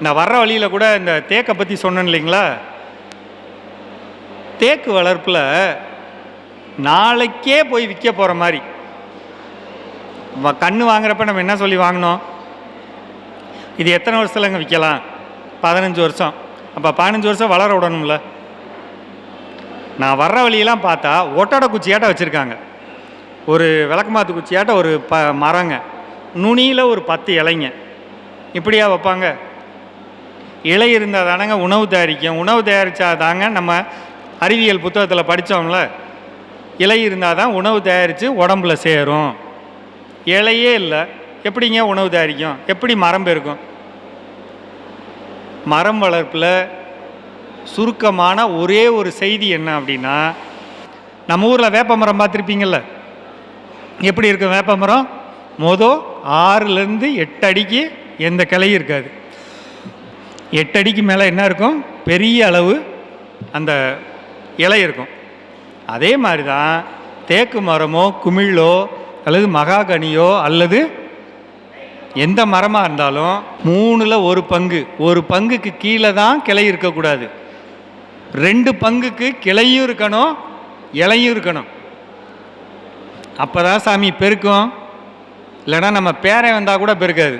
நான் வர்ற வழியில் கூட இந்த தேக்கை பற்றி சொன்னேன் இல்லைங்களா? தேக்கு வளர்ப்பில் நாளைக்கே போய் விற்க போகிற மாதிரி. வ- கண்ணு வாங்குறப்ப நம்ம என்ன சொல்லி வாங்கினோம்? இது எத்தனை வருஷத்துலங்க விற்கலாம் பதினஞ்சு வருஷம். அப்போ பதினஞ்சு வருஷம் வளர விடணும்ல. நான் வர்ற வழியெல்லாம் பார்த்தா ஒட்டோட குச்சியாட்ட வச்சுருக்காங்க. ஒரு விளக்கமாத்து குச்சியாட்ட ஒரு ப மரங்க. நுனியில் ஒரு பத்து இலைங்க. இப்படியா வைப்பாங்க? இலை இருந்தால் தானங்க உணவு தயாரிக்கும். உணவு தயாரித்தா தாங்க நம்ம அறிவியல் புத்தகத்தில் படித்தோம்ல இலை இருந்தால் தான் உணவு தயாரித்து உடம்புல சேரும். இலையே இல்லை. எப்படிங்க உணவு தயாரிக்கும்? எப்படி மரம் பெருக்கும்? மரம் வளர்ப்பில் சுருக்கமான ஒரே ஒரு செய்தி என்ன அப்படின்னா நம்ம ஊரில் வேப்ப மரம் பார்த்துருப்பீங்கள்ல எப்படி இருக்கும் வேப்ப மரம்? மொதல் ஆறுலேருந்து எட்டு அடிக்கு எந்த கிளையும் இருக்காது. எட்டு அடிக்கு மேலே என்ன இருக்கும்? பெரிய அளவு அந்த இலை இருக்கும். அதே மாதிரி தான் தேக்கு மரமோ குமிழோ அல்லது மகாகனியோ அல்லது எந்த மரமாக இருந்தாலும் மூணில் ஒரு பங்கு. ஒரு பங்குக்கு கீழே தான் கிளை இருக்கக்கூடாது. ரெண்டு பங்குக்கு கிளையும் இருக்கணும் இலையும் இருக்கணும். அப்போ தான் சாமி பெருக்கும். இல்லைன்னா நம்ம பேரை வந்தால் கூட பெருக்காது.